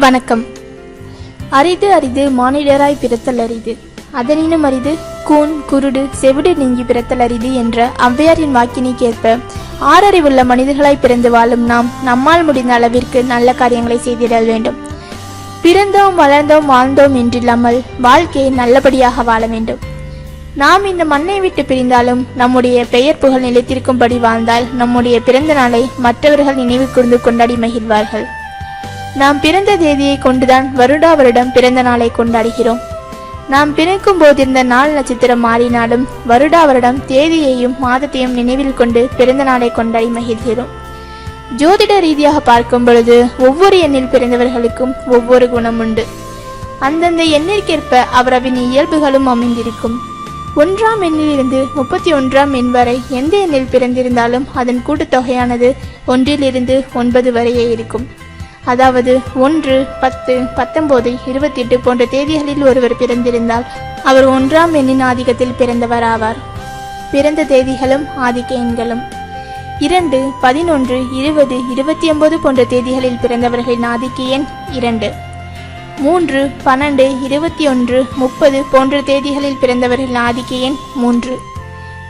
வணக்கம். அரிது அரிது மானிடராய் பிறத்தல் அரிது. அதனினும் அரிது கூன் குருடு செவிடு நீங்கி பிறத்தல் அரிது என்ற ஔவையாரின் வாக்கினைக்கேற்ப ஆறறிவுள்ள மனிதர்களாய் பிறந்து வாழும் நாம் நம்மால் முடிந்த அளவிற்கு நல்ல காரியங்களை செய்திடல் வேண்டும். பிறந்தோம் வளர்ந்தோம் வாழ்ந்தோம் என்றில்லாமல் வாழ்க்கையை நல்லபடியாக வாழ வேண்டும். நாம் இந்த மண்ணை விட்டு பிரிந்தாலும் நம்முடைய பெயர் புகழ் நிலைத்திருக்கும்படி வாழ்ந்தால் நம்முடைய பிறந்த நாளை மற்றவர்கள் நினைவு கூர்ந்து கொண்டாடி மகிழ்வார்கள். நாம் பிறந்த தேதியை கொண்டுதான் வருடா வருடம் பிறந்த நாளை கொண்டாடுகிறோம். நாம் பிறக்கும் போதிருந்த நாள் நட்சத்திரம் மாறினாலும் வருடா வருடம் தேதியையும் மாதத்தையும் நினைவில் கொண்டு பிறந்த நாளை கொண்டாடி மகிழ்கிறோம். ஜோதிட ரீதியாக பார்க்கும் பொழுது ஒவ்வொரு எண்ணில் பிறந்தவர்களுக்கும் ஒவ்வொரு குணம் உண்டு. அந்தந்த எண்ணிற்கேற்ப அவரவின் இயல்புகளும் அமைந்திருக்கும். ஒன்றாம் எண்ணிலிருந்து முப்பத்தி ஒன்றாம் எண் வரை எந்த எண்ணில் பிறந்திருந்தாலும் அதன் கூட்டுத்தொகையானது ஒன்றிலிருந்து ஒன்பது வரையே இருக்கும். அதாவது ஒன்று பத்து பத்தொன்பது இருபத்தி எட்டு போன்ற தேதிகளில் ஒருவர் பிறந்திருந்தால் அவர் ஒன்றாம் எண்ணின் ஆதிக்கத்தில் பிறந்தவர் ஆவார் பிறந்த தேதிகளும் ஆதிக்க எண்களும். இரண்டு பதினொன்று இருபது இருபத்தி ஒன்பது போன்ற தேதிகளில் பிறந்தவர்களின் ஆதிக்க எண் இரண்டு. மூன்று பன்னெண்டு இருபத்தி ஒன்று முப்பது போன்ற தேதிகளில் பிறந்தவர்களின் ஆதிக்க எண் மூன்று.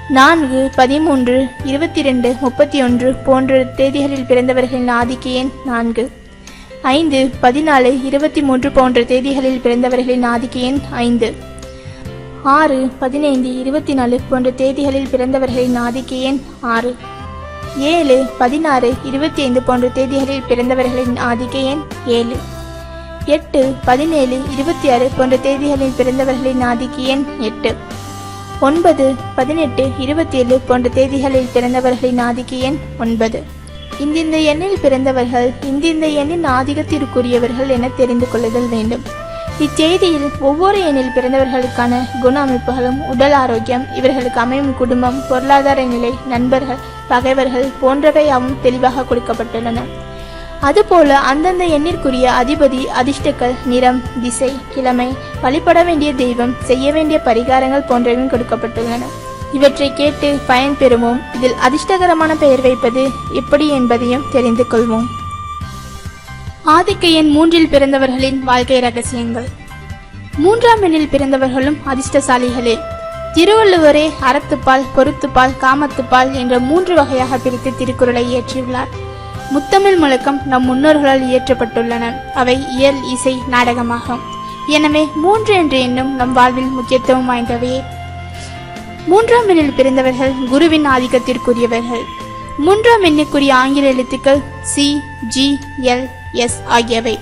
நான்கு பதிமூன்று இருபத்தி ரெண்டு முப்பத்தி ஒன்று போன்ற தேதிகளில் பிறந்தவர்களின் ஆதிக்க எண் நான்கு. ஐந்து பதினாலு இருபத்தி மூன்று போன்ற தேதிகளில் பிறந்தவர்களின் ஆதிக்க எண் ஐந்து. ஆறு பதினைந்து இருபத்தி நாலு போன்ற தேதிகளில் பிறந்தவர்களின் ஆதிக்க எண் ஆறு. ஏழு பதினாறு இருபத்தி ஐந்து போன்ற தேதிகளில் பிறந்தவர்களின் ஆதிக்க எண் ஏழு. எட்டு பதினேழு இருபத்தி ஆறு போன்ற தேதிகளில் பிறந்தவர்களின் ஆதிக்க எண் எட்டு. ஒன்பது பதினெட்டு இருபத்தி ஏழு போன்ற தேதிகளில் பிறந்தவர்களின் ஆதிக்க எண் ஒன்பது. இந்திந்த எண்ணில் பிறந்தவர்கள் இந்திந்த எண்ணின் ஆதிக்கத்திற்குரியவர்கள் என தெரிந்து கொள்ளுதல் வேண்டும். இச்செய்தியில் ஒவ்வொரு எண்ணில் பிறந்தவர்களுக்கான குண அமைப்புகளும் உடல் ஆரோக்கியம் இவர்களுக்கு அமையும் குடும்பம் பொருளாதார நிலை நண்பர்கள் பகைவர்கள் போன்றவையாவும் தெளிவாக கொடுக்கப்பட்டுள்ளன. அதுபோல அந்தந்த எண்ணிற்குரிய அதிபதி அதிர்ஷ்டக்கள் நிறம் திசை கிழமை வழிபட வேண்டிய தெய்வம் செய்ய வேண்டிய பரிகாரங்கள் போன்றவையும் கொடுக்கப்பட்டுள்ளன. இவற்றை கேட்டு பயன் பெறுவோம். இதில் அதிர்ஷ்டகரமான பெயர் வைப்பது எப்படி என்பதையும் தெரிந்து கொள்வோம். ஆதிக்க எண் மூன்றில் பிறந்தவர்களின் வாழ்க்கை ரகசியங்கள். மூன்றாம் எண்ணில் பிறந்தவர்களும் அதிர்ஷ்டசாலிகளே. திருவள்ளுவரே அறத்துப்பால் பொருத்துப்பால் காமத்துப்பால் என்ற மூன்று வகையாக பிரித்து திருக்குறளை இயற்றியுள்ளார். முத்தமிழ் முழக்கம் நம் முன்னோர்களால் இயற்றப்பட்டுள்ளன. அவை இயல் இசை நாடகமாகும். எனவே மூன்று என்ற எண்ணும் நம் வாழ்வில் முக்கியத்துவம் வாய்ந்தவையே. மூன்றாம் எண்ணில் பிறந்தவர்கள் குருவின் ஆதிக்கத்திற்குரியவர்கள். மூன்றாம் எண்ணுக்குரிய ஆங்கில எழுத்துக்கள் சி ஜி எல் எஸ் ஆகியவை.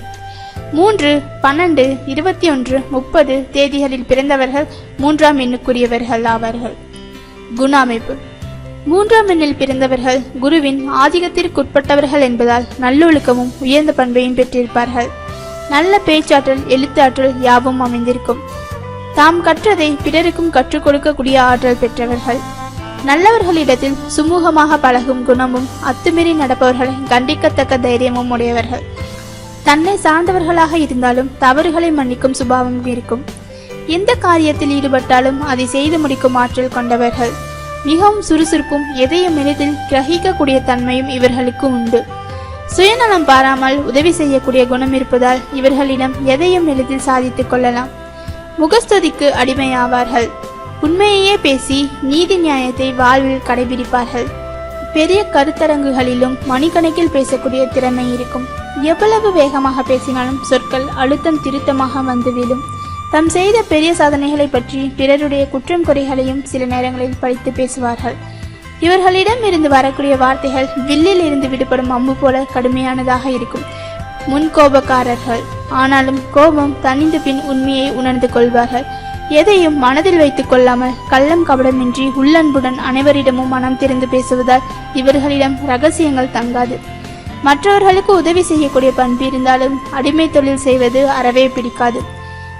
மூன்று பன்னெண்டு இருபத்தி ஒன்று முப்பது தேதிகளில் பிறந்தவர்கள் மூன்றாம் எண்ணுக்குரியவர்கள் ஆவார்கள். குண அமைப்பு மூன்றாம் எண்ணில் பிறந்தவர்கள் குருவின் ஆதிக்கத்திற்குட்பட்டவர்கள் என்பதால் நல்லொழுக்கமும் உயர்ந்த பண்பையும் பெற்றிருப்பார்கள். நல்ல பேச்சாற்றல் எழுத்தாற்றல் யாவும் அமைந்திருக்கும். தாம் கற்றதை பிறருக்கும் கற்றுக் கொடுக்கக்கூடிய ஆற்றல் பெற்றவர்கள். நல்லவர்களிடத்தில் சுமூகமாக பழகும் குணமும் அத்துமீறி நடப்பவர்களை கண்டிக்கத்தக்க தைரியமும் உடையவர்கள். தன்னை சார்ந்தவர்களாக இருந்தாலும் தவறுகளை மன்னிக்கும் சுபாவம் இருக்கும். எந்த காரியத்தில் ஈடுபட்டாலும் அதை செய்து முடிக்கும் ஆற்றல் கொண்டவர்கள். மிகவும் சுறுசுறுப்பும் எதையும் எளிதில் கிரகிக்கக்கூடிய தன்மையும் இவர்களுக்கு உண்டு. சுயநலம் பாராமல் உதவி செய்யக்கூடிய குணம் இருப்பதால் இவர்களிடம் எதையும் எளிதில் சாதித்துக் கொள்ளலாம். முகஸ்துதிக்கு அடிமையாவார்கள். உண்மையையே பேசி நீதி நியாயத்தை வாழ்வில் கடைபிடிப்பார்கள். பெரிய கருத்தரங்குகளிலும் மணிக்கணக்கில் பேசக்கூடிய திறமை இருக்கும். எவ்வளவு வேகமாக பேசினாலும் சொற்கள் அழுத்தம் திருத்தமாக வந்து விழும். செய்த பெரிய சாதனைகளை பற்றி பிறருடைய குற்றம் குறைகளையும் சில நேரங்களில் படித்து பேசுவார்கள். இவர்களிடம் இருந்து வரக்கூடிய வார்த்தைகள் வில்லில் இருந்து விடுபடும் அம்பு போல கடுமையானதாக இருக்கும். முன்கோபக்காரர்கள் ஆனாலும் கோபம் தனிந்து பின் உண்மையை உணர்ந்து கொள்வார்கள். எதையும் மனதில் வைத்துக் கொள்ளாமல் கள்ளம் கபடமின்றி உள்ளன்புடன் அனைவரிடமும் மனம் திறந்து பேசுவதால் இவர்களிடம் ரகசியங்கள் தங்காது. மற்றவர்களுக்கு உதவி செய்யக்கூடிய பண்பு இருந்தாலும் அடிமை தொழில் செய்வது அறவே பிடிக்காது.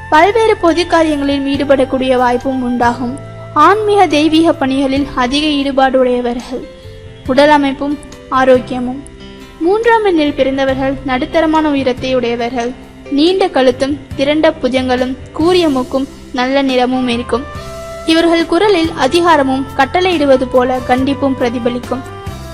பல்வேறு பொது காரியங்களில் ஈடுபடக்கூடிய வாய்ப்பும் உண்டாகும். ஆன்மீக தெய்வீக பணிகளில் அதிக ஈடுபாடு உடையவர்கள் உடல் அமைப்பும் ஆரோக்கியமும். மூன்றாம் எண்ணில் பிறந்தவர்கள் நடுத்தரமான உயரத்தை உடையவர்கள். நீண்ட கழுத்தும் திரண்ட புஜங்களும் கூரிய மூக்கும் நல்ல நிறமும் இருக்கும். இவர்கள் குரலில் அதிகாரமும் கட்டளையிடுவது போல கண்டிப்பும் பிரதிபலிக்கும்.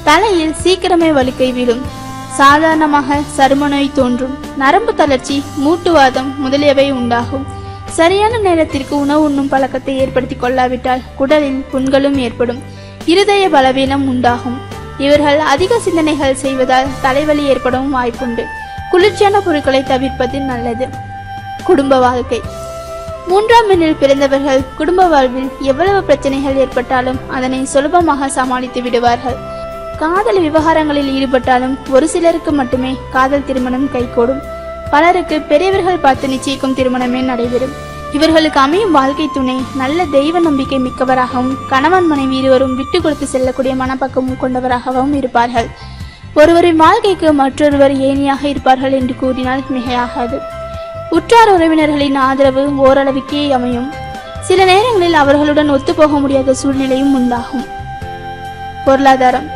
தலையில் சீக்கிரமே வலிக்கை விழும். சாதாரணமாக சருமநோய் தோன்றும். நரம்பு தளர்ச்சி மூட்டுவாதம் முதலியவை உண்டாகும். சரியான நேரத்திற்கு உணவு உண்ணும் பழக்கத்தை ஏற்படுத்திக் கொள்ளாவிட்டால் குடலில் புண்களும் ஏற்படும். இருதய பலவீனம் உண்டாகும். இவர்கள் அதிக சிந்தனைகள் செய்வதால் தலைவலி ஏற்படவும் வாய்ப்புண்டு. குளிர்ச்சியான பொருட்களை தவிர்ப்பது நல்லது. குடும்ப வாழ்க்கை. மூன்றாம் எண்ணில் பிறந்தவர்கள் குடும்ப வாழ்வில் எவ்வளவு பிரச்சனைகள் ஏற்பட்டாலும் அதனை சுலபமாக சமாளித்து விடுவார்கள். காதல் விவகாரங்களில் ஈடுபட்டாலும் ஒரு சிலருக்கு மட்டுமே காதல் திருமணம் கைகூடும். பலருக்கு பெரியவர்கள் பார்த்து நிச்சயிக்கும் திருமணமே நடைபெறும். இவர்களுக்கு அமையும் வாழ்க்கை துணை நல்ல தெய்வ நம்பிக்கை மிக்கவராகவும் கணவன் மனைவி இருவரும் விட்டு கொடுத்து செல்லக்கூடிய மனப்பக்கமும் கொண்டவராகவும் இருப்பார்கள். ஒருவரின் வாழ்க்கைக்கு மற்றொருவர் ஏனியாக இருப்பார்கள் என்று கூறினால் மிகையாகாது. உற்றார் உறவினர்களின் ஆதரவு ஓரளவுக்கே அமையும். சில நேரங்களில் அவர்களுடன் ஒத்துப்போக முடியாத சூழ்நிலையும் உண்டாகும். பொருளாதாரம்.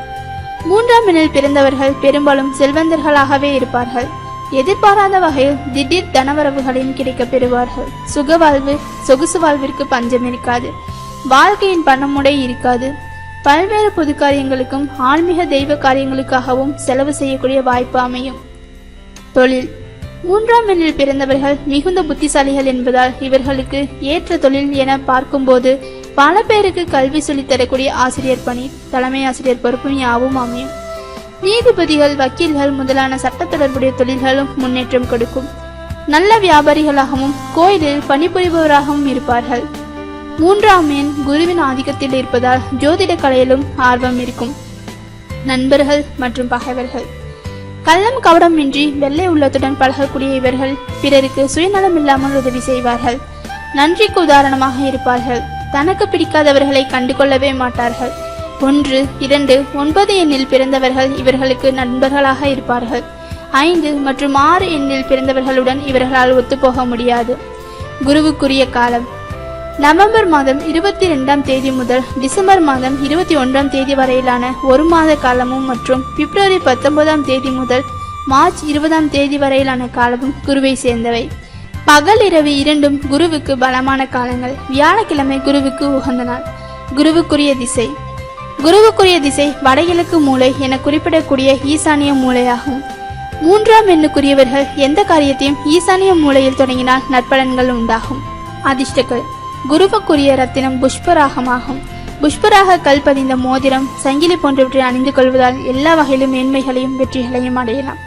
மூன்றாம் எண்ணில் பிறந்தவர்கள் பெரும்பாலும் செல்வந்தர்களாகவே இருப்பார்கள். எதிர்பாராத வகையில் திடீர் தனவரவுகளையும் கிடைக்கப் பெறுவார்கள். சுக வாழ்வு சொகுசு வாழ்விற்கு பஞ்சம் இருக்காது. வாழ்க்கையின் பணமுடை இருக்காது. பல்வேறு பொது காரியங்களுக்கும் ஆன்மீக தெய்வ காரியங்களுக்காகவும் செலவு செய்யக்கூடிய வாய்ப்பு அமையும். தொழில். மூன்றாம் எண்ணில் பிறந்தவர்கள் மிகுந்த புத்திசாலிகள் என்பதால் இவர்களுக்கு ஏற்ற தொழில் என பார்க்கும்போது பல பேருக்கு கல்வி சொல்லித் தரக்கூடிய ஆசிரியர் பணி தலைமை ஆசிரியர் பொறுப்பும் யாவும் அமையும். நீதிபதிகள் வக்கீல்கள் முதலான சட்ட தொடர்புடைய தொழில்களும் முன்னேற்றம் கொடுக்கும். நல்ல வியாபாரிகளாகவும் கோயிலில் பணிபுரிபவராகவும் இருப்பார்கள். மூன்றாம் எண் குருவின் ஆதிக்கத்தில் இருப்பதால் ஜோதிட கலையிலும் ஆர்வம் இருக்கும். நண்பர்கள் மற்றும் பகைவர்கள். கள்ளம் கவடமின்றி வெள்ளை உள்ளத்துடன் பழகக்கூடிய இவர்கள் பிறருக்கு சுயநலம் இல்லாமல் உதவி செய்வார்கள். நன்றிக்கு உதாரணமாக இருப்பார்கள். தனக்கு பிடிக்காதவர்களை கண்டுகொள்ளவே மாட்டார்கள். ஒன்று இரண்டு ஒன்பது எண்ணில் பிறந்தவர்கள் இவர்களுக்கு நண்பர்களாக இருப்பார்கள். ஐந்து மற்றும் ஆறு எண்ணில் பிறந்தவர்களுடன் இவர்களால் ஒத்துப்போக முடியாது. குருவுக்குரிய காலம். நவம்பர் மாதம் இருபத்தி ரெண்டாம் தேதி முதல் டிசம்பர் மாதம் இருபத்தி ஒன்றாம் தேதி வரையிலான ஒரு மாத காலமும் மற்றும் பிப்ரவரி பத்தொன்பதாம் தேதி முதல் மார்ச் இருபதாம் தேதி வரையிலான காலமும் குருவை சேர்ந்தவை. பகல் இரவு இரண்டும் குருவுக்கு பலமான காலங்கள். வியாழக்கிழமை குருவுக்கு உகந்த நாள். குருவுக்குரிய திசை. குருவுக்குரிய திசை வடகிழக்கு மூலை என குறிப்பிடக்கூடிய ஈசானிய மூலையாகும். மூன்றாம் எண்ணுக்குரியவர்கள் எந்த காரியத்தையும் ஈசானிய மூலையில் தொடங்கினால் நற்பலன்கள் உண்டாகும். அதிர்ஷ்டங்கள். குருவுக்குரிய ரத்தினம் புஷ்பராகமாகும். புஷ்பராக கல் பதிந்த மோதிரம் சங்கிலி போன்றவற்றை அணிந்து கொள்வதால் எல்லா வகையிலும் மேன்மைகளையும் வெற்றிகளையும் அடையலாம்.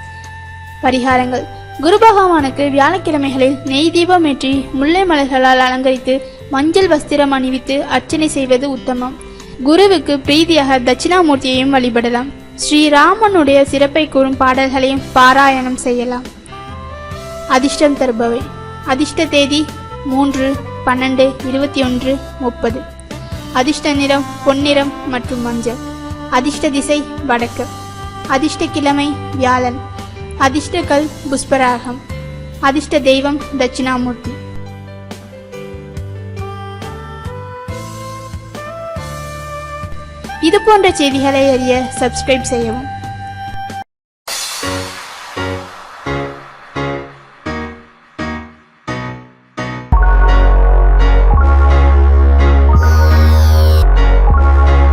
பரிகாரங்கள். குரு பகவானுக்கு வியாழக்கிழமைகளில் நெய் தீபம் ஏற்றி முல்லை மலர்களால் அலங்கரித்து மஞ்சள் வஸ்திரம் அணிவித்து அர்ச்சனை செய்வது உத்தமம். குருவுக்கு பிரீதியாக தட்சிணாமூர்த்தியையும் வழிபடலாம். ஸ்ரீராமனுடைய சிறப்பை கூறும் பாடல்களையும் பாராயணம் செய்யலாம். அதிர்ஷ்டம் தருபவை. அதிர்ஷ்ட தேதி மூன்று பன்னெண்டு இருபத்தி ஒன்று முப்பது. அதிர்ஷ்ட நிறம் பொன்னிறம் மற்றும் மஞ்சள். அதிர்ஷ்ட திசை வடக்கு. அதிர்ஷ்ட கிழமை வியாழன். அதிர்ஷ்ட கல் புஷ்பராகம். அதிர்ஷ்ட தெய்வம் தட்சிணாமூர்த்தி. இது போன்ற செய்திகளை அறிய சப்ஸ்கிரைப் செய்யவும்.